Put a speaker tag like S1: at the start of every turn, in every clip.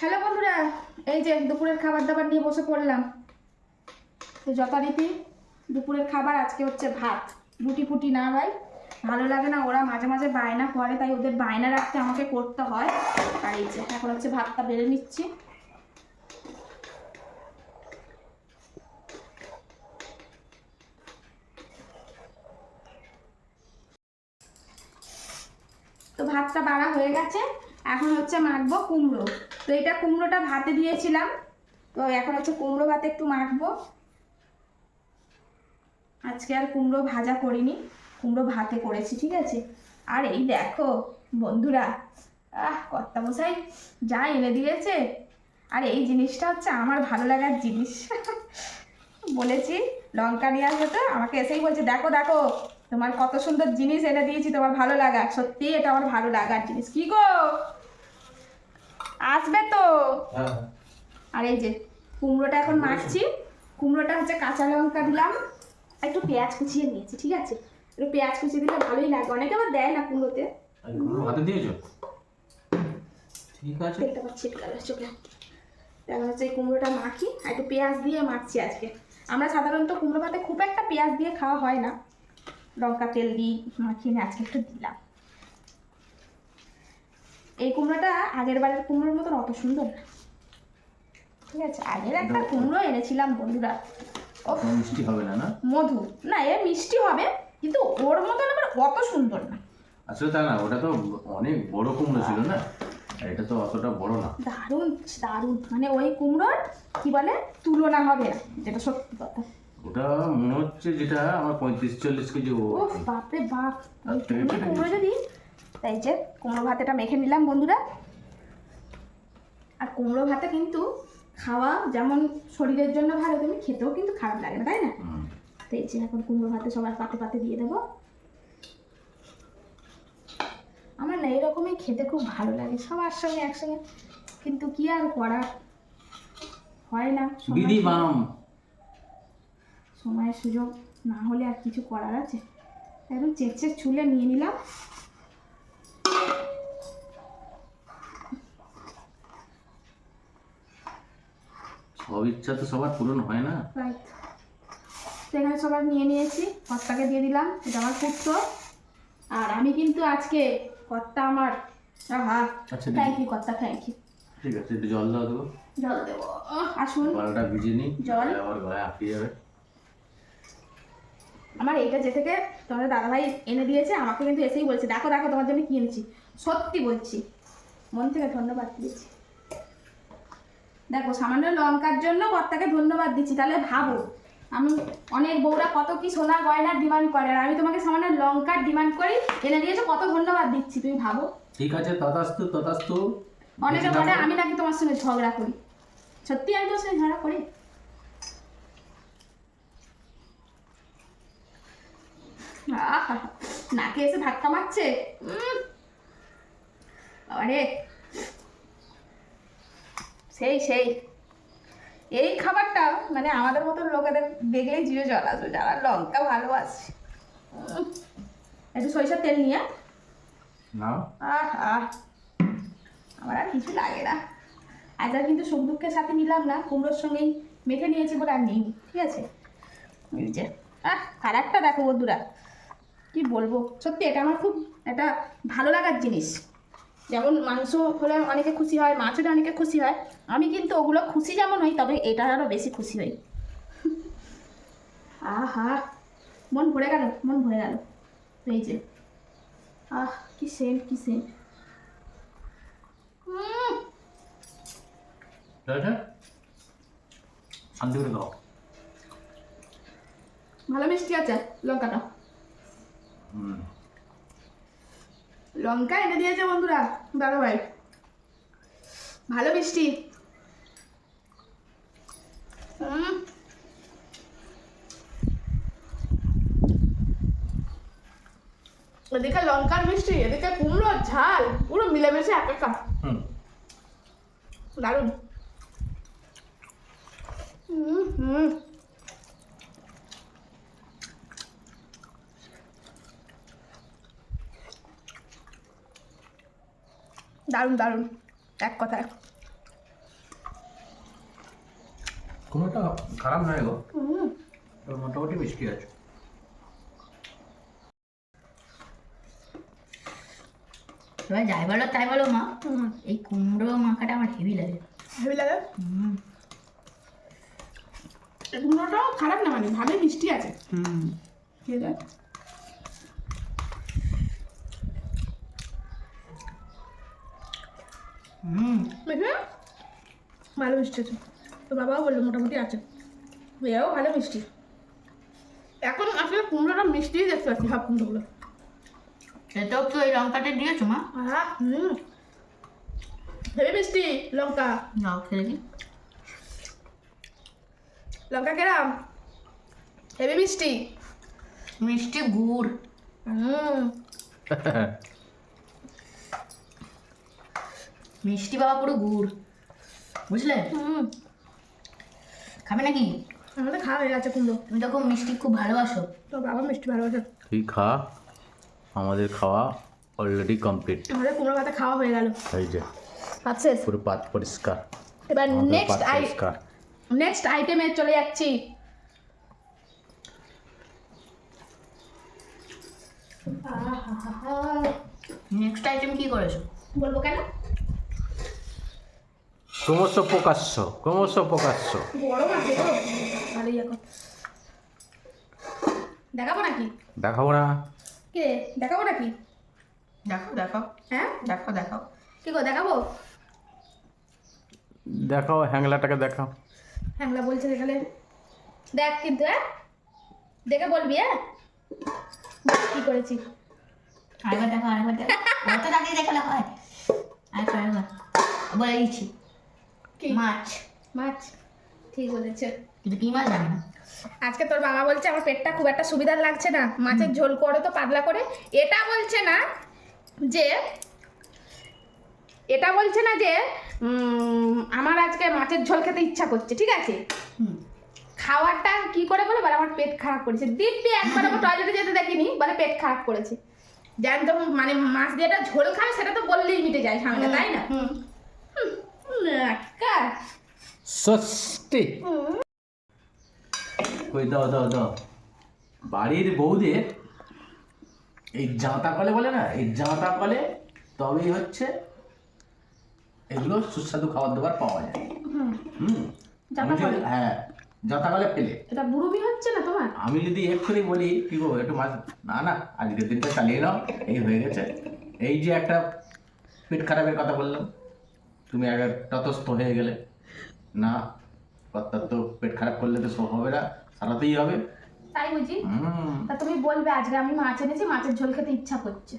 S1: Hello বন্ধুরা, এই যে দুপুরের খাবার দাবার নিয়ে বসে পড়লাম। তো যথারীতি দুপুরের খাবার আজকে হচ্ছে ভাত। রুটি ফুটি না ভাই, ভালো লাগে না, ওরা মাঝে মাঝে বায়না করে, তাই ওদের বায়না রাখতে আমাকে করতে হয়। আর এই যে এখন হচ্ছে ভাতটা বেড়ে নিচ্ছি। তো ভাতটা বাড়া হয়ে গেছে, এখন হচ্ছে মাখবো কুমড়ো। তো এটা কুমড়োটা ভাতে দিয়েছিলাম। তো এখন হচ্ছে কুমড়ো ভাতে একটু মাখবো। আজকে আর কুমড়ো ভাজা করিনি, কুমড়ো ভাতে করেছি, ঠিক আছে? আর এই দেখো বন্ধুরা, আহ কর্তা মশাই যা এনে দিয়েছে। আর এই জিনিসটা হচ্ছে আমার ভালো লাগার জিনিস। বলেছি, লঙ্কা নিয়ে আসবে তো? আমাকে এসেই বলছে, দেখো দেখো, তোমার কত সুন্দর জিনিস এনে দিয়েছি, তোমার ভালো লাগা। সত্যি এটা আমার ভালো লাগার জিনিস। কি গো? আসবে তো?
S2: হ্যাঁ।
S1: আর এই যে কুমড়োটা এখন মাখছি। কুমড়োটা হচ্ছে কাঁচা লঙ্কা দিলাম। একটু পেঁয়াজ কুচিয়ে নিয়েছি ঠিক আছে? একটু পেঁয়াজ কুচিয়ে দিলে ভালোই লাগে। অনেকে আবার দেয় না কুমড়োতে।
S2: দিয়েছ? ঠিক আছে।
S1: তেলটা ছিটকে চোখে হচ্ছে এই কুমড়োটা মাখি আর একটু পেঁয়াজ দিয়ে মাখছি আজকে। আমরা সাধারণত কুমড়ো ভাতে খুব একটা পেঁয়াজ দিয়ে খাওয়া হয় না। লঙ্কা তেল দিই মাখিয়ে নিয়ে আজকে একটু দিলাম। এই কুমড়োটা আগের বারের কুমড়োর মতন অত সুন্দর না। ঠিক আছে আগের একটা কুমড়ো এনেছিলাম বন্ধুরা।
S2: মিষ্টি হবে না না?
S1: মধু। না এ মিষ্টি হবে কিন্তু ওর মতন আবার অত সুন্দর না।
S2: আসলে তা না ওটা তো অনেক বড় কুমড়ো ছিল না? এটা তো অতটা বড় না।
S1: দারুণ দারুণ। মানে ওই কুমড়োর কি বলে তুলনা হবে না যেটা সত্যি কথা।
S2: ওটা মনে হচ্ছে যেটা আমার পঁয়ত্রিশ চল্লিশ কেজি ও
S1: বাপরে বাপ। কুমড়ো যদি তাই যে কুমড়ো ভাতেটা মেখে নিলাম বন্ধুরা। আর কুমড়ো ভাতে কিন্তু খাওয়া যেমন শরীরের জন্য ভালো তুমি খেতেও কিন্তু খারাপ লাগে না তাই না?
S2: হুম।
S1: তো এই যে এখন কুমড়ো ভাতে সবার পাতে পাতে দিয়ে দেবো। আমার না এরকমই খেতে খুব ভালো লাগে সবার সঙ্গে একসঙ্গে। কিন্তু কি আর করার? হয় না
S2: বাম।
S1: সময়ের সুযোগ না হলে আর কিছু করার আছে। একদম চেকচে চুলে নিয়ে নিলাম।
S2: সব ইচ্ছা তো সবার পূরণ হয় না।
S1: সেখানে সবার নিয়ে নিয়েছি কর্তাকে দিয়ে দিলাম এটা আমার পুত্র। আর আমি কিন্তু আজকে কর্তা আমার। হ্যাঁ
S2: আচ্ছা
S1: থ্যাংক ইউ কর্তা থ্যাংক ইউ
S2: ঠিক আছে একটু জল দাও দেবো।
S1: জল দেবো। আসুন।
S2: গলাটা ভিজে নিই
S1: জল?
S2: আবার গলায় আটকে যাবে।
S1: আমার এইটা যে থেকে তোমাদের দাদাভাই এনে দিয়েছে আমাকে কিন্তু এসেই বলছে দেখো দেখো তোমার জন্য কি এনেছি। সত্যি বলছি। মন থেকে ধন্যবাদ দিয়েছি। দেখো সামান্য লঙ্কার জন্য কর্তাকে ধন্যবাদ দিচ্ছি তাহলে ভাবো। আমি অনেক বউরা কত কি সোনা গয়নার ডিমান্ড করে আর আমি তোমাকে সামান্য লঙ্কার ডিমান্ড করি এনে দিয়েছ কত ধন্যবাদ দিচ্ছি তুমি ভাবো।
S2: ঠিক আছে তথাস্তু তথাস্তু।
S1: অনেকে বলে আমি নাকি তোমার সঙ্গে ঝগড়া করি। সত্যি আমি তোমার সঙ্গে ঝগড়া করি? নাকে এসে ধাক্কা মারছে। আরে সেই সেই। এই খাবারটা মানে আমাদের মতো লোকেদের দেখলেই জিভে জল আসবে যারা লঙ্কা ভালোবাসে। একটু সরিষার তেল নিয়ে
S2: না
S1: আহ আহ। আমার আর কিছু লাগে না। আজ আর কিন্তু সুখ দুঃখের সাথে নিলাম না কুমড়োর সঙ্গেই মেখে নিয়েছি বলে আর নিই ঠিক আছে? এই যে আহ কালারটা দেখো বন্ধুরা। কি বলব? সত্যি এটা আমার খুব একটা ভালো লাগার জিনিস। যেমন মাংস হলে অনেকে খুশি হয় মাছ হলে অনেকে খুশি হয়। আমি কিন্তু ওগুলো খুশি যেমন হই তবে এটা আরও বেশি খুশি হই। আহা মন ভরে গেল মন ভরে গেল। এই যে আহ কি সেন্ট কি সেন্ট উম,
S2: শান্তি করে দাও।
S1: ভালো মিষ্টি আছে লঙ্কাটা।
S2: হুম।
S1: লঙ্কা এনে দিয়েছে বন্ধুরা দাদা ভাই ভালো মিষ্টি। এদিকে লঙ্কার মিষ্টি এদিকে কুমড়ো ঝাল পুরো মিলেমিশে একাকার
S2: হুম।
S1: দারুণ। হুম হুম। দারুণ দারুণ। এক কথায়
S2: কোনোটা খারাপ নয় গো। মোটামুটি মিষ্টি আছে।
S3: এবার যাই বলো তাই বলো মা। এই কুমড়ো মাখাটা আমার হেভি লাগে।
S1: হেভি লাগে? কুমড়োটাও খারাপ না মানে ভালোই মিষ্টি আছে।
S3: হুম।
S1: ঠিক আছে ভালো মিষ্টি আছে। তো বাবাও বলল মোটামুটি আছে। এও ভালো মিষ্টি। এখন আসলে কুমড়োটা মিষ্টিই দেখতে পাচ্ছি হাফ কুমড়োগুলো
S3: সেটাও তো এই লঙ্কাটা দিয়েছ মা?
S1: আহা হুম। হেভি মিষ্টি লঙ্কা।
S3: যাও খেলে কি
S1: লঙ্কা কেরাম হেভি মিষ্টি।
S3: মিষ্টি গুড়।
S1: হুম।
S3: মিষ্টি বাবা পুরো গুড়। বুঝলে?
S1: হুম।
S3: খাবে নাকি?
S1: আমাদের খাওয়া হয়ে গেছে কুমড়ো।
S3: তুমি তো খুব মিষ্টি খুব ভালোবাসো।
S1: তো বাবা মিষ্টি ভালোবাসে।
S2: তুই খা। আমাদের খাওয়া অলরেডি কমপ্লিট
S1: আমাদের কুমড়ো ভাতে খাওয়া হয়ে গেল।
S2: এই যে
S1: শেষ।
S2: পুরো পাত পরিষ্কার।
S1: এবার নেক্সট আই নেক্সট আইটেমে চলে যাচ্ছি।
S3: নেক্সট আইটেম কি করেছ?
S1: বলব কেন?
S2: ক্রমশ প্রকাশ্য ক্রমশ প্রকাশ্য।
S1: দেখাবো নাকি?
S2: দেখাবো না।
S1: কে? দেখাবো নাকি?
S3: দেখো দেখো।
S1: হ্যাঁ?
S3: দেখো দেখো।
S1: কি গো দেখাবো?
S2: দেখাও হ্যাংলাটাকে দেখাও।
S1: হ্যাংলা বলছে দেখালে দেখ কিন্তু হ্যাঁ? দেখে বলবি হ্যাঁ? কি করেছি।
S3: আরেকবার দেখো আরেকবার দেখো অত তাকিয়ে দেখালে হয়। আরেকবার আরেকবার। বলে দিচ্ছি। মাছ।
S1: মাছ? ঠিক বলেছে।
S3: কিন্তু কি মাছ জানি না।
S1: আজকে তোর বাবা বলছে আমার পেটটা খুব একটা সুবিধার লাগছে না। মাছের ঝোল করে তো পাতলা করে। এটা বলছে না যে এটা বলছে না যে আমার আজকে মাছের ঝোল খেতে ইচ্ছা করছে ঠিক আছে?
S3: হুম।
S1: খাওয়ারটা কি করে বলে? বলে আমার পেট খারাপ করেছে। দিব্যি একবার আমার টয়লেটে যেতে দেখিনি বলে পেট খারাপ করেছে। জানতো মানে মাছ দিয়ে একটা ঝোল খাবে সেটা তো বললেই মিটে যায় ঝামেলা তাই না?
S3: হুম।
S2: ষষ্ঠী কই দাও দাও দাও। বাড়ির বউদের এই জাঁতা কলে বলে না এই জাঁতা কলে তবেই হচ্ছে এগুলো সুস্বাদু খাবার দাবার পাওয়া যায়।
S1: হুম।
S2: হুম। আমি যদি- হ্যাঁ জাঁতা কলে পেলে।
S1: এটা বুড়ুবি হচ্ছে না তোমার?
S2: আমি যদি এক্ষুনি বলি কি গো একটু মাছ না না আজকের দিনটা চালিয়ে নাও এই হয়ে গেছে। এই যে একটা পেট খারাপের কথা বললাম। তুমি আগে ততস্থ হয়ে গেলে। না কর্তার তো পেট খারাপ করলে তো সব হবে না সারাতেই হবে।
S1: তাই বুঝি? তা তুমি বলবে আজকে আমি মাছ এনেছি মাছের ঝোল খেতে ইচ্ছা করছে।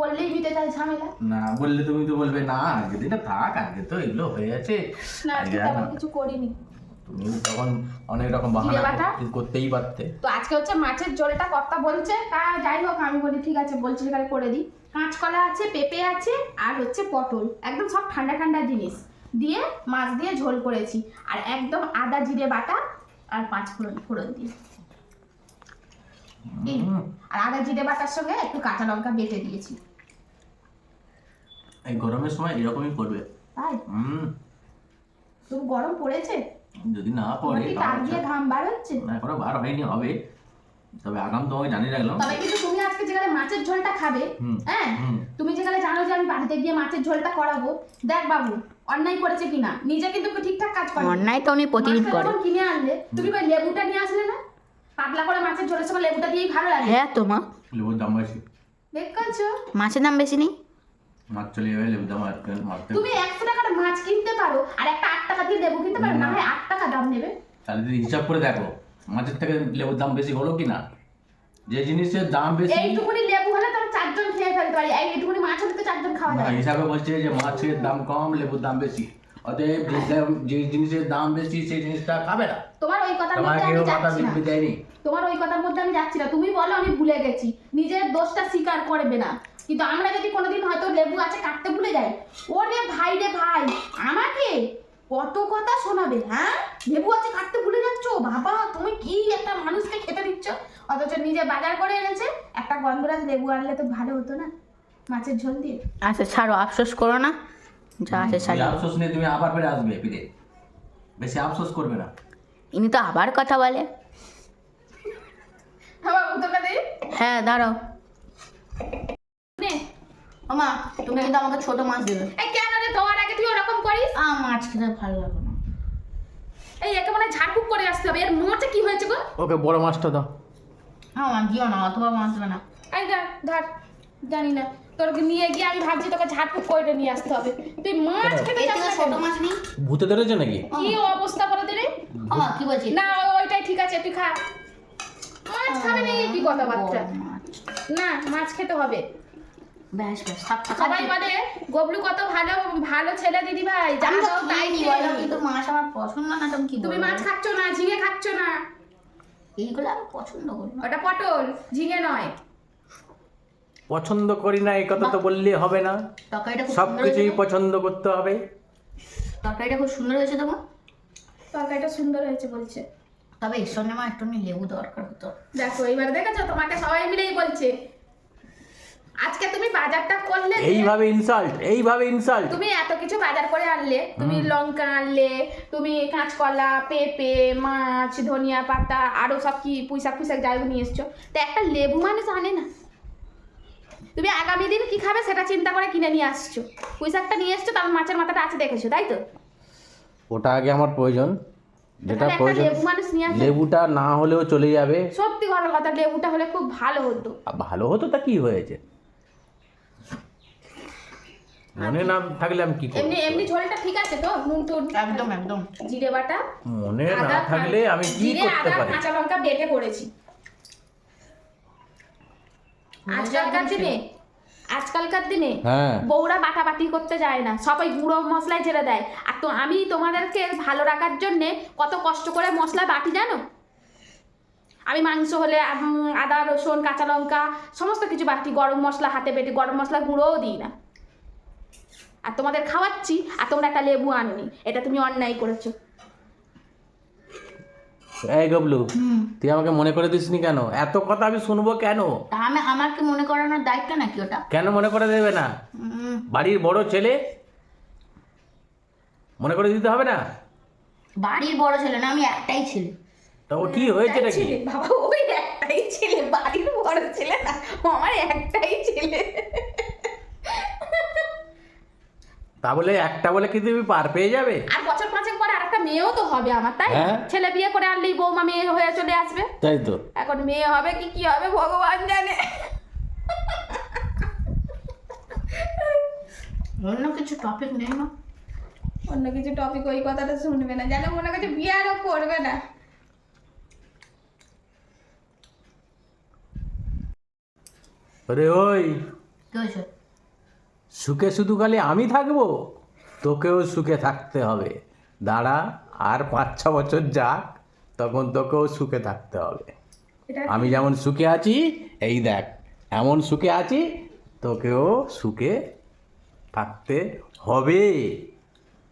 S1: বললেই মিটে যায় ঝামেলা।
S2: না বললে তুমি তো বলবে না আজকে দিনটা থাক আজকে তো এগুলো হয়ে গেছে
S1: না আজকে। কিছু করিনি।
S2: তুমি তখন অনেক রকম বাহানা করতেই পারতে।
S1: তো আজকে হচ্ছে মাছের ঝোলটা কর্তা বলছে তা যাই হোক আমি বলি ঠিক আছে বলছি সেখানে করে দিই। কাঁচকলা আছে পেঁপে আছে আর হচ্ছে পটল। একদম সব ঠান্ডা ঠান্ডা জিনিস। দিয়ে মাছ দিয়ে ঝোল করেছি। আর একদম আদা জিরে বাটা আর পাঁচ ফোড়ন ফোড়ন দিয়ে। আর আদা জিরে বাটার সঙ্গে একটু কাঁচা লঙ্কা বেটে দিয়েছি।
S2: এই গরমের সময় এরকমই করবে।
S1: তাই?
S2: হুম।
S1: গরম পড়েছে?
S2: যদি না পড়ে
S1: কি
S2: তাহলে
S1: দিয়ে ঘাম বার হচ্ছে?
S2: না, এখনও বার হয়নি হবে। তবে আগাম তোমাকে জানিয়ে রাখলাম।
S1: তবে কিন্তু তুমি আজকে যেখানে মাছের ঝোলটা খাবে হ্যাঁ? তুমি যেখানে জানো যে আমি বাড়িতে গিয়ে মাছের ঝোলটা করাবো দেখ বাবু অন্যায় করেছে কিনা? নিজে কিন্তু ঠিকঠাক কাজ করে।
S3: অন্যায় তো উনি প্রতিদিন করে।
S1: কিনে আনলে তুমি ওই লেবুটা নিয়ে আসলে না? পাতলা করে মাছের ঝোলের সময় লেবুটা দিয়েই ভালো লাগে।
S3: হ্যাঁ তো মা
S2: লেবুর দাম বেশি।
S1: দেখছ
S3: মাছের দাম বেশি নেই?
S2: মাছ চলে যাবে লেবুর দাম আজকে মারতে
S1: তুমি একশো টাকার মাছ কিনতে পারো আর একটা আট টাকা দিয়ে দেবো কিনতে পারো না। হয় আট টাকা দাম নেবে।
S2: তাহলে তুমি হিসাব করে দেখো মাছের থেকে লেবুর দাম বেশি হলো কি না যে জিনিসের দাম বেশি
S1: এইটুকুনি লেবু হলে তো চারজন খেয়ে ফেলতে পারি এই এইটুকুনি মাছ হলে তো চারজন খাওয়া যায়
S2: হিসাবে বলছে যে মাছের দাম কম লেবুর দাম বেশি। অতএব যে জিনিসের দাম বেশি সেই জিনিসটা খাবে না।
S1: তোমার ওই কথার মধ্যে আমি যাচ্ছি না। তোমার ওই কথার মধ্যে আমি যাচ্ছি না। তুমি বলো আমি ভুলে গেছি। নিজের দোষটা স্বীকার করবে না। কিন্তু আমরা যদি কোনোদিন হয়তো লেবু আছে কাটতে ভুলে যাই ওরে ভাই রে ভাই আমাকে কত কথা শোনাবে হ্যাঁ? লেবু আছে কাটতে ভুলে যাচ্ছ? বাবা তুমি কি একটা মানুষকে খেতে দিচ্ছ? অথচ নিজে বাজার করে এনেছে। একটা গন্ধরাজ লেবু আনলে তো ভালো হতো না মাছের ঝোল দিয়ে।
S3: আচ্ছা ছাড়ো আফসোস করো না। যা আছে ছাড়ো
S2: আফসোস নিয়ে তুমি আবার ফিরে আসবে ফিরে বেশি আফসোস করবে না।
S3: ইনি তো আবার কথা বলে।
S1: আমার উত্তরটা দে
S3: হ্যাঁ দাঁড়াও। মামা তুমি কিন্তু আমাকে ছোট মাছ দেবে।
S1: এই কেন রে তোমার আগে তুই ওরকম করিস?
S3: আ মাছ খেতে ভালো লাগে না।
S1: এই একে মনে হয় ঝাড়ফুঁক করে আসতে হবে। এর মোচে কি হয়েছে গো?
S2: ওকে বড় মাছটা দাও।
S3: হ্যাঁ মা দিও না অথবা মাছ না।
S1: এই ধর ধর জানি না। তোকে নিয়ে গিয়ে আমি ভাবছি তোকে ঝাড়ফুঁক করে নিয়ে আসতে হবে। তুই মাছ খেতে যাস না
S3: ছোট মাছ নেই?
S2: ভূতে ধরেছে নাকি?
S1: কি অবস্থা করে দিলে
S3: আমা কি বলছি
S1: না ও- ওইটাই ঠিক আছে তুই খা। মাছ খাবে না কি কথা বাচ্চা
S3: বড় মাছ।
S1: না মাছ খেতে হবে। সবাই বলে গবলু কত ভালো ভালো ছেলে দিদি ভাই তাই।
S3: কিন্তু মাছ আমার পছন্দ না তুমি কি
S1: তুমি মাছ খাচ্ছ না ঝিঙে খাচ্ছ না।
S3: এইগুলো আমি পছন্দ করি
S1: ওটা পটল ঝিঙে নয়।
S2: পছন্দ করি না এই কথা তো বললে হবে না।
S3: তরকারিটা খুব
S2: সব
S3: সুন্দর
S2: কিছুই
S3: হয়েছে তো?
S2: পছন্দ করতে হবে।
S3: তরকারিটা খুব সুন্দর হয়েছে তোমার
S1: তরকারিটা সুন্দর হয়েছে বলছে।
S3: তবে এর সঙ্গে আমার একটু লেবু দরকার হতো।
S1: দেখো এবার দেখেছ? তোমাকে সবাই মিলেই বলছে। আজকে তুমি বাজারটা করলে যে,
S2: এইভাবে ইনসাল্ট এইভাবে ইনসাল্ট
S1: তুমি এত কিছু বাজার করে আনলে তুমি লঙ্কা আনলে তুমি কাঁচকলা পেঁপে মাছ ধনিয়া পাতা আরও সব কি পুঁইশাক পুঁইশাক যাই হোক নিয়ে এসছো। তো একটা লেবু মানুষ আনে না? তুমি আগামী দিন কি খাবে সেটা চিন্তা করে কিনে নিয়ে আসছো। পুঁইশাকটা নিয়ে এসছো তারপর মাছের মাথাটা আছে দেখেছ তাই তো?
S2: ওটা আগে আমার প্রয়োজন। যেটা প্রয়োজন
S1: লেবু মানুষ নিয়ে আসো।
S2: লেবুটা না হলেও চলে যাবে।
S1: সত্যি ঘরের কথা লেবুটা হলে খুব ভালো হতো।
S2: আর ভালো হতো তা কি হয়েছে? মনে না থাকলে আমি কি
S1: এমনি এমনি ঝোলটা ঠিক আছে তো? নুন টুন?
S3: একদম একদম।
S1: জিরে বাটা?
S2: মনে না থাকলে আমি কি
S1: জিরে
S2: করতে
S1: আদা
S2: পারি?
S1: কাঁচা লঙ্কা বেটে করেছি। আজকালকার দিনে আজকালকার দিনে
S2: হ্যাঁ।
S1: বউরা বাটাবাটি করতে যায় না সবাই গুঁড়ো মশলায় ছেড়ে দেয়। আর তো আমি তোমাদেরকে ভালো রাখার জন্যে কত কষ্ট করে মশলা বাটি জানো? আমি মাংস হলে আদা রসুন কাঁচা লঙ্কা সমস্ত কিছু বাটি গরম মশলা হাতে পেটে গরম মশলা গুঁড়োও দিই না। আর তোমাদের খাওয়াচ্ছি আর তোমরা একটা লেবু আননি এটা তুমি অন্যায় করেছ।
S2: এই গবলু তুই আমাকে মনে করে দিসনি কেন? এত কথা আমি শুনব কেন?
S3: আমি আমার কি মনে করানোর দায়িত্ব নাকি ওটা?
S2: কেন মনে করে দেবে না? বাড়ির বড় ছেলে? মনে করে দিতে হবে না?
S3: বাড়ির বড় ছেলে না আমি একটাই ছেলে।
S2: তা ও কি হয়েছে নাকি?
S1: বাবা ওই একটাই ছেলে বাড়ির বড় ছেলে না আমার একটাই ছেলে।
S2: তা বলে একটা বলে কি তুমি পার পেয়ে যাবে?
S1: আর বছর পাঁচেক পরে আরেকটা মেয়েও তো হবে আমার তাই?
S2: হ্যাঁ।
S1: ছেলে বিয়ে করে আনলেই বৌমা মেয়ে হয়ে চলে আসবে।
S2: তাই তো।
S1: এখন মেয়ে হবে কি কি হবে ভগবান জানে।
S3: অন্য কিছু টপিক নেই না
S1: অন্য কিছু টপিক ওই কথাটা শুনবে না জানো মনে করছে বিয়ে আরও করবে না।
S2: ওরে ওই।
S3: কি হয়েছে?
S2: সুখে শুধু খালি আমি থাকব? তোকেও সুখে থাকতে হবে। দাঁড়া আর পাঁচ ছ বছর যাক তখন তোকেও সুখে থাকতে হবে। আমি যেমন সুখে আছি এই দেখ এমন সুখে আছি তোকেও সুখে থাকতে হবে।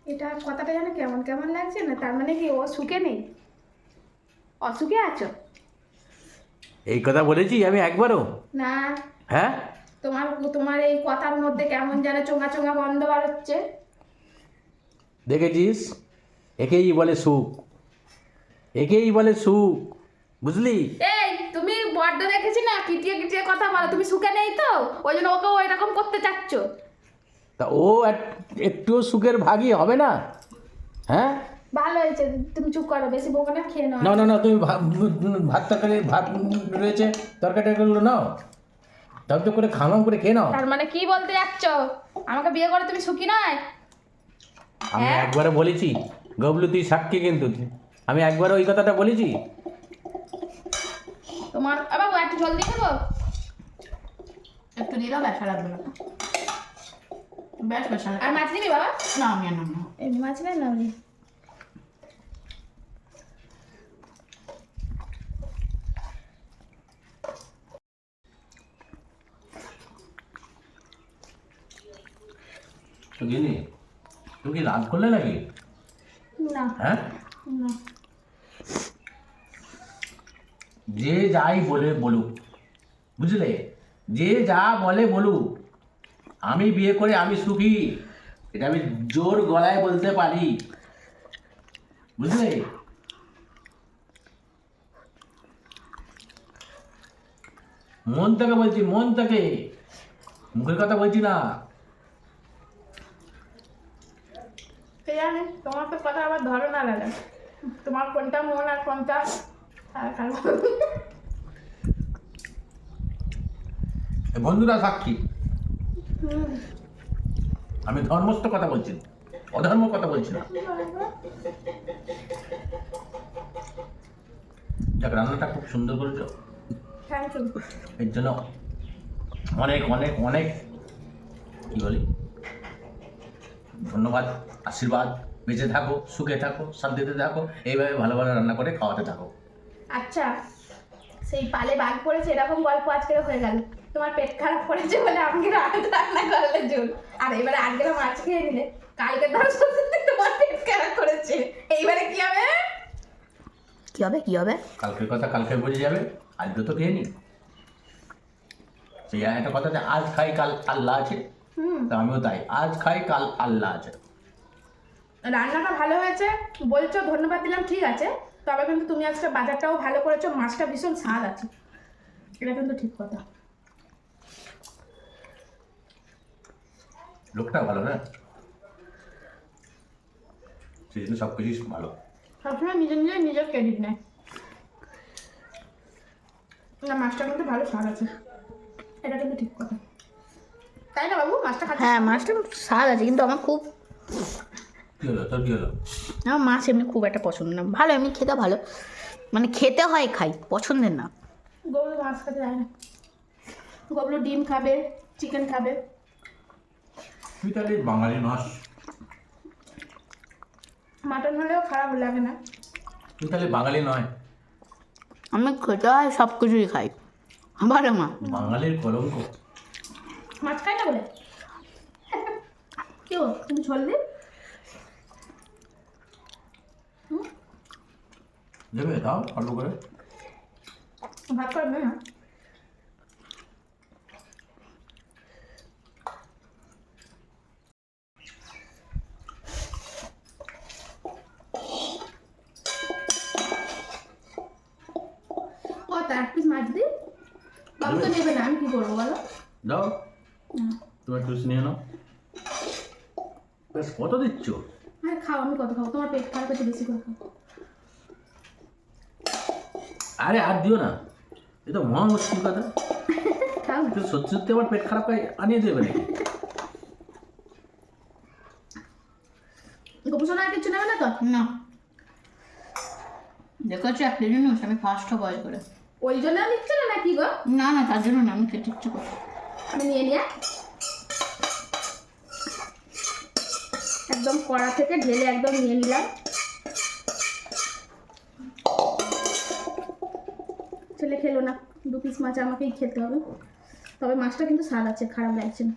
S1: এটা কথাটা যেন কেমন কেমন লাগছে না তার মানে কি ও সুখে নেই? অসুখে আছো?
S2: এই কথা বলেছি আমি একবারও?
S1: না।
S2: হ্যাঁ?
S1: তোমার তোমার এই কথার মধ্যে কেমন যেন চোঙা চোঙা গন্ধ বার হচ্ছে?
S2: দেখেছিস? একেই বলে সুখ। একেই বলে সুখ। বুঝলি?
S1: এই তুমি বড্ড দেখেছি না? কিটিয়ে কিটিয়ে কথা বলো। তুমি সুখে নেই তো? ওই জন্য ওকেও এরকম করতে চাচ্ছ?
S2: তা ও এক- একটুও সুখের ভাগই হবে না? হ্যাঁ?
S1: ভালো হয়েছে। তুমি চুপ করো বেশি বকো না খেয়ে নাও।
S2: না না না তুমি ভাত ভাত তরকারি ভাত রয়েছে তরকারিগুলো নাও। তবে তো করে খামাম করে খেয়ে নাও।
S1: তার মানে কি বলতে যাচ্ছ? আমাকে বিয়ে করে তুমি সুখী নয়?
S2: আমি
S1: হ্যাঁ?
S2: একবারে বলেছি গবলু তুই সাক্ষী কিন্তু। আমি একবার ওই কথাটা বলেছি।
S1: তোমার বাবু একটু জল দিয়ে দেবো
S3: একটু দিলেও ব্যথা লাগবে না। ব্যাস ব্যথা
S1: আর মাছ নিবি বাবা?
S3: না আমি আর না
S1: এমনি মাছ নেই না
S2: তুমি রাগ করলে নাকি? হ্যাঁ? যে যাই বলে বলুক বুঝলে? যে যা বলে বলুক আমি বিয়ে করে আমি সুখী এটা আমি জোর গলায় বলতে পারি বুঝলে? মন থেকে বলছি মন থেকে মুখের কথা বলছি না।
S1: জানে তোমার তো কথা আবার ধরো না দাদা তোমার কোনটা মন আর কোনটা আর
S2: বন্ধুরা সাক্ষী আমি ধর্মস্থ কথা বলছি অধর্ম কথা বলছি না। দেখ রান্নাটা খুব সুন্দর করেছ। এর জন্য অনেক অনেক অনেক কি বলি? ধন্যবাদ আশীর্বাদ বেঁচে থাকো সুখে থাকো শান্তিতে থাকো এইভাবে ভালো ভালো রান্না করে খাওয়াতে থাকো।
S1: আচ্ছা সেই পালে বাঘ পড়েছে এরকম গল্প আজকে হয়ে গেল। তোমার পেট খারাপ করেছে বলে আমাকে রাত রান্না করলে জোর। আর এবারে আজকে মাছ খেয়ে নিলে কালকে ধর সত্যি তোমার পেট খারাপ করেছে। এইবারে কি হবে?
S3: কি হবে কি হবে?
S2: কালকের কথা কালকে বুঝে যাবে আজকে তো খেয়ে নি। সেই একটা কথা আজ খাই কাল আল্লাহ আছে। তা আমিও তাই। আজ খাই কাল আল্লাহ আছে।
S1: রান্নাটা ভালো হয়েছে। বলছো ধন্যবাদ দিলাম ঠিক আছে। তবে কিন্তু তুমি আজকে বাজারটাও ভালো করেছ মাছটা ভীষণ স্বাদ আছে। এটা কিন্তু ঠিক কথা।
S2: লোকটা ভালো না সেই জন্য সব কিছুই ভালো।
S1: সবসময় নিজে নিজে নিজের ক্রেডিট নেয়। না মাছটা কিন্তু ভালো স্বাদ আছে। এটা কিন্তু ঠিক কথা। তাই না বাবু? মাছটা খাচ্ছি
S3: হ্যাঁ মাছটা স্বাদ আছে কিন্তু আমার খুব আমার মাছ এমনি খুব একটা পছন্দ না। ভালো এমনি খেতে ভালো। মানে খেতে হয় খাই পছন্দের না।
S1: গবলু মাছ খেতে যায় না। গবলু ডিম খাবে চিকেন খাবে।
S2: তুই তাহলে বাঙালি নস।
S1: মাটন হলেও খারাপ লাগে না।
S2: তুই তাহলে বাঙালি নয়।
S3: আমি খেতে হয় সব কিছুই খাই। ভালো মা।
S2: বাঙালির কলঙ্ক।
S1: মাছ খাই না বলে? কেউ তুমি ঝোল দিন
S2: দেবে দাও অল্প করে।
S1: ভাত করবে না ও তার এক পিস মাছ দিই বাবু তো নেবে না আমি কি করব বলো?
S2: দাও। তুমি একটু নিয়ে নাও। বেশ কত দিচ্ছ?
S1: আরে খাও আমি কত খাব? তোমার পেট খারাপ হচ্ছে বেশি করে খাও।
S2: আরে আর দিও না। এ তো মহা মুশকিল কথা।
S1: খাও না।
S2: তুই সত্যি সত্যি আমার পেট খারাপ করে আনিয়ে দেবে নাকি?
S1: গোপসোনা আর কিছু নেবে না তো?
S3: না। দেখেছ একটা জিনিস আমি ফার্স্ট বয় করে।
S1: ওই জন্য নিচ্ছে না নাকি গো?
S3: না না তার জন্য না আমি খেতে ইচ্ছে করি
S1: আমি নিয়ে একদম কড়া থেকে ঢেলে একদম নিয়ে নিলাম। ছেলে খেলো না, দু পিস মাছ আমাকেই খেতে হবে। তবে মাছটা কিন্তু স্বাদ আছে, খারাপ লাগছে না।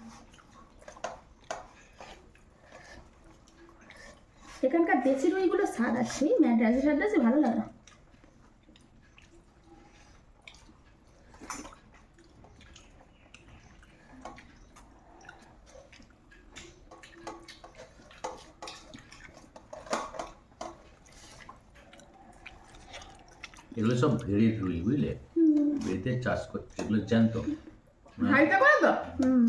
S1: এখানকার দেশি রুইগুলো স্বাদ আছে ম্যাড্রাসি ফ্যাড্রাসি ভালো লাগে না।
S2: এগুলো সব ভেড়ির রুই বুঝলে? ভেড়িতে চাষ করছে এগুলো জ্যান্ত।
S1: করে তো? হুম।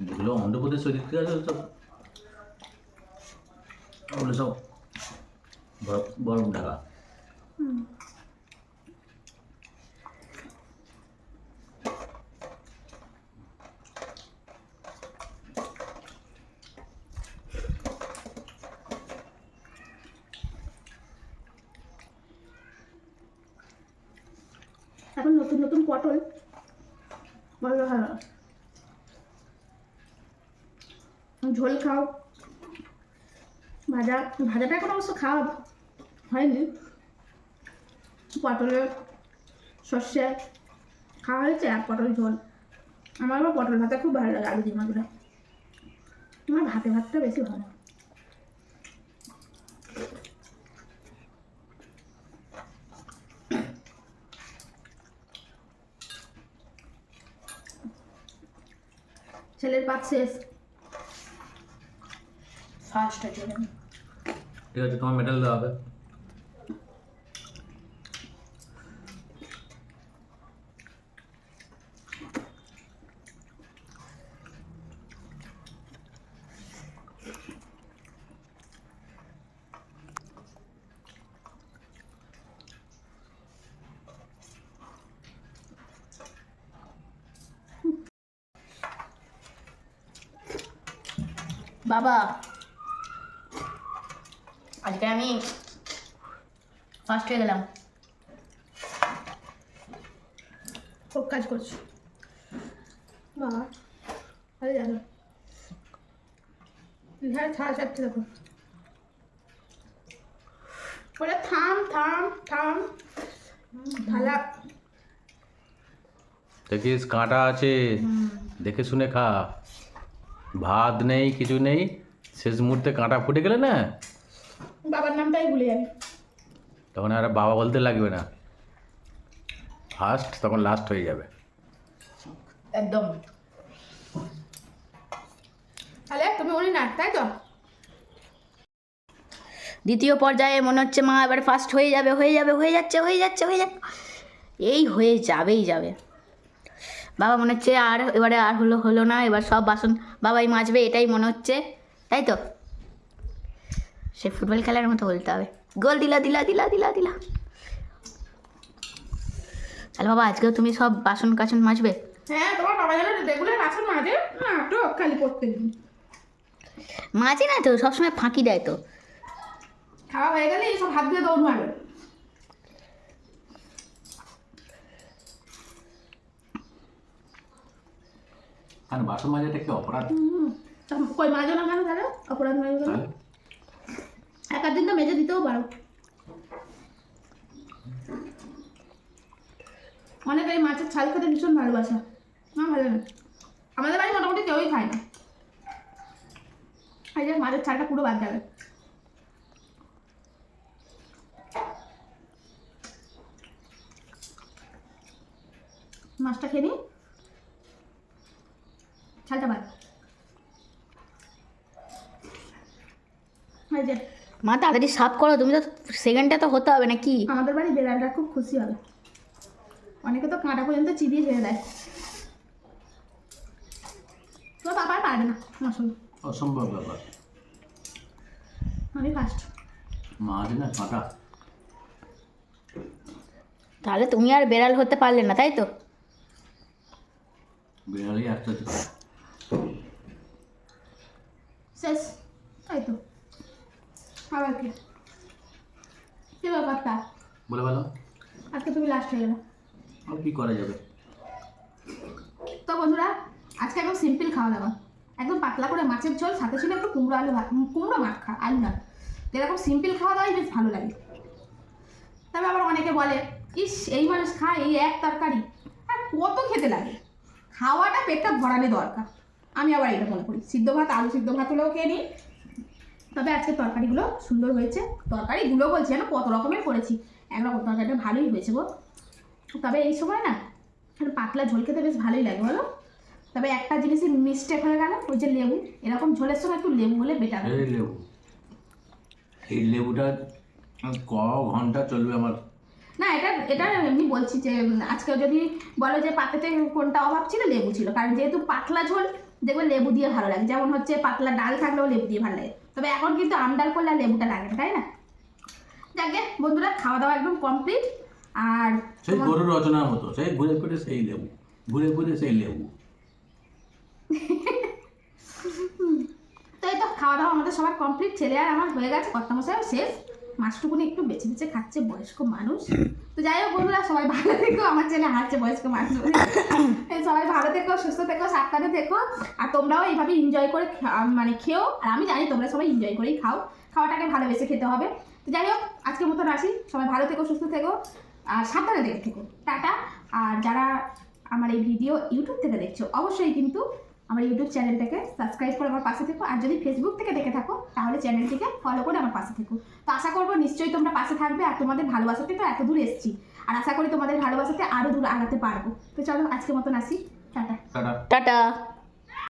S2: যেগুলো অন্ধ্রপ্রদেশ ওই দিক থেকে আছে সব ওগুলো সব বরফ বরফ ঢাকা
S1: এখন নতুন নতুন পটল ভালো ভালো ঝোল খাও ভাজা ভাজাটা এখন অবশ্য খাওয়া হয়নি। পটলের সর্ষে খাওয়া হয়েছে আর পটল ঝোল। আমার আবার পটল ভাতা খুব ভালো লাগে আলু ডিমাগুলো আমার ভাতে ভাতটা বেশি ভালো ছেলের পাত শেষ।
S3: फास्ट है
S2: चलो। ठीक है तुम मेटल दबा
S1: बाबा
S3: আজকে আমি ফার্স্ট হয়ে গেলাম।
S1: খুব কাজ করছ। বাবা আরে জানো হ্যাঁ ছাড়া ছাড়তে দেখো বলে থাম থাম থাম। থালা।
S2: দেখিস কাঁটা আছে। দেখে শুনে খা। ভাত নেই কিছু নেই। শেষ মুহূর্তে কাঁটা ফুটে গেলে না?
S1: বাবার নামটাই ভুলে যাবি।
S2: তখন আর বাবা বলতে লাগবে না। ফার্স্ট তখন লাস্ট হয়ে যাবে।
S3: একদম।
S1: তাহলে তুমি উনি না তাই তো?
S3: দ্বিতীয় পর্যায়ে মনে হচ্ছে মা এবার ফার্স্ট হয়ে যাবে হয়ে যাবে হয়ে যাচ্ছে হয়ে যাচ্ছে হয়ে যাচ্ছে। এই হয়ে যাবেই যাবে। বাবা মনে হচ্ছে আর এবারে আর হলো হলো না এবার সব বাসন বাবাই মাজবে এটাই মনে হচ্ছে। তাই তো? সে ফুটবল খেলার মতো বলতে হবে। গোল দিলা দিলা দিলা দিলা দিলা। তাহলে বাবা আজকেও তুমি সব বাসন কাসন মাজবে?
S1: হ্যাঁ তোমার বাবা যেন রেগুলার বাসন মাজে না তো খালি করতে
S3: মাঝে না তো সবসময় ফাঁকি দেয় তো।
S1: খাওয়া হয়ে গেলে এই সব হাত দিয়ে দৌড় মারবে।
S2: আর বাসন মাজাটা কি অপরাধ?
S1: কই মাজো না কেন তাহলে? অপরাধ মাজো কেন
S2: তাহলে?
S1: এক দিন তো মেজে দিতেও পারো। অনেকে এই মাছের ছাল খেতে ভীষণ ভালোবাসে। আমার ভালো না। আমাদের বাড়ি মোটামুটি কেউই খায় না। এই যে মাছের ছালটা পুরো বাদ যাবে। মাছটা খেয়ে নিই ছালটা বাদ। এই যে
S3: মা তাড়াতাড়ি সাফ করো তুমি তো সেকেন্ডটা তো হতে হবে না কি
S1: আমাদের বাড়ি বেড়ালরা খুব খুশি হবে। অনেকে তো কাঁটা পর্যন্ত চিবিয়ে ফেলে দেয়। তো বাবা পারবে না মশল
S2: অসম্ভব ব্যাপার।
S1: আমি ফার্স্ট
S2: না কাঁটা
S3: তাহলে তুমি আর বেড়াল হতে পারলে না তাই তো?
S2: বিড়ালই করে।
S1: শেষ তাই তো। কি কি ব্যাপারটা
S2: বলে বলো
S1: আজকে তুমি লাস্ট হয়ে গেলে
S2: আর কি করা যাবে?
S1: তো বন্ধুরা আজকে একদম সিম্পল খাওয়া দাওয়া। একদম পাতলা করে মাছের ঝোল সাথে ছিল একটু কুমড়ো আলু ভাত কুমড়ো মাছ খা আলু না এরকম সিম্পল খাওয়া দাওয়াই বেশ ভালো লাগে। তবে আবার অনেকে বলে ইস এই মানুষ খায় এই এক তরকারি। আর কত খেতে লাগে। খাওয়াটা পেটটা ভরানো দরকার। আমি আবার এটা মনে করি। সিদ্ধ ভাত আলু সিদ্ধ ভাত হলেও খেয়ে নিই তবে আজকে তরকারিগুলো সুন্দর হয়েছে। তরকারিগুলো বলছি যেন কত রকমের করেছি। একরকম তরকারিটা ভালোই হয়েছে গো। তবে এই সময় না একটু পাতলা ঝোল খেতে বেশ ভালোই লাগে বলো। তবে একটা জিনিসই মিস্টেক হয়ে গেল ওই যে লেবু। এরকম ঝোলের সময় একটু লেবু হলে বেটার
S2: লেবু। এই লেবুটা ক ঘণ্টা চলবে আমার?
S1: না এটা এটা এমনি বলছি যে আজকে যদি বলো যে পাতাতে কোনটা অভাব ছিল লেবু ছিল। কারণ যেহেতু পাতলা ঝোল দেখবে লেবু দিয়ে ভালো লাগে। যেমন হচ্ছে পাতলা ডাল থাকলেও লেবু দিয়ে ভালো লাগে। তবে এখন কিন্তু আমডাল করলে আর লেবুটা লাগে না তাই না? যাকে বন্ধুরা খাওয়া দাওয়া একদম কমপ্লিট আর
S2: সেই গরুর রচনার মতো সেই ঘুরে ফিরে সেই লেবু ঘুরে ঘুরে সেই লেবু।
S1: তো এই তো খাওয়া দাওয়া আমাদের সবার কমপ্লিট ছেলে আর আমার হয়ে গেছে কর্তামশাইও শেষ। মাছটুকুনি একটু বেছে বেছে খাচ্ছে বয়স্ক মানুষ। তো যাই হোক বন্ধুরা সবাই ভালো থেকো আমার ছেলে হাঁটছে বয়স্ক মানুষ সবাই ভালো থেকো সুস্থ থেকো সাবধানে থেকো। আর তোমরাও এইভাবে এনজয় করে মানে খেও। আর আমি জানি তোমরা সবাই এনজয় করেই খাও। খাওয়াটাকে ভালোবেসে খেতে হবে। তো যাই হোক আজকের মতন আসি। সবাই ভালো থেকো সুস্থ থেকো আর সাবধানে দেখে থেকো। টাটা। আর যারা আমার এই ভিডিও ইউটিউব থেকে দেখছ অবশ্যই কিন্তু আমার ইউটিউব চ্যানেলটাকে সাবস্ক্রাইব করে আমার পাশে থেকো। আর যদি ফেসবুক থেকে দেখে থাকো তাহলে চ্যানেলটিকে ফলো করে আমার পাশে থেকো। তো আশা করব নিশ্চয়ই তোমরা পাশে থাকবে আর তোমাদের ভালোবাসাতে তো এত দূর এসেছি। আর আশা করি তোমাদের ভালোবাসাতে আরও দূর আগাতে পারব। তো চলো আজকে মতন আসি। টাটা।
S2: টাটা।
S3: টাটা।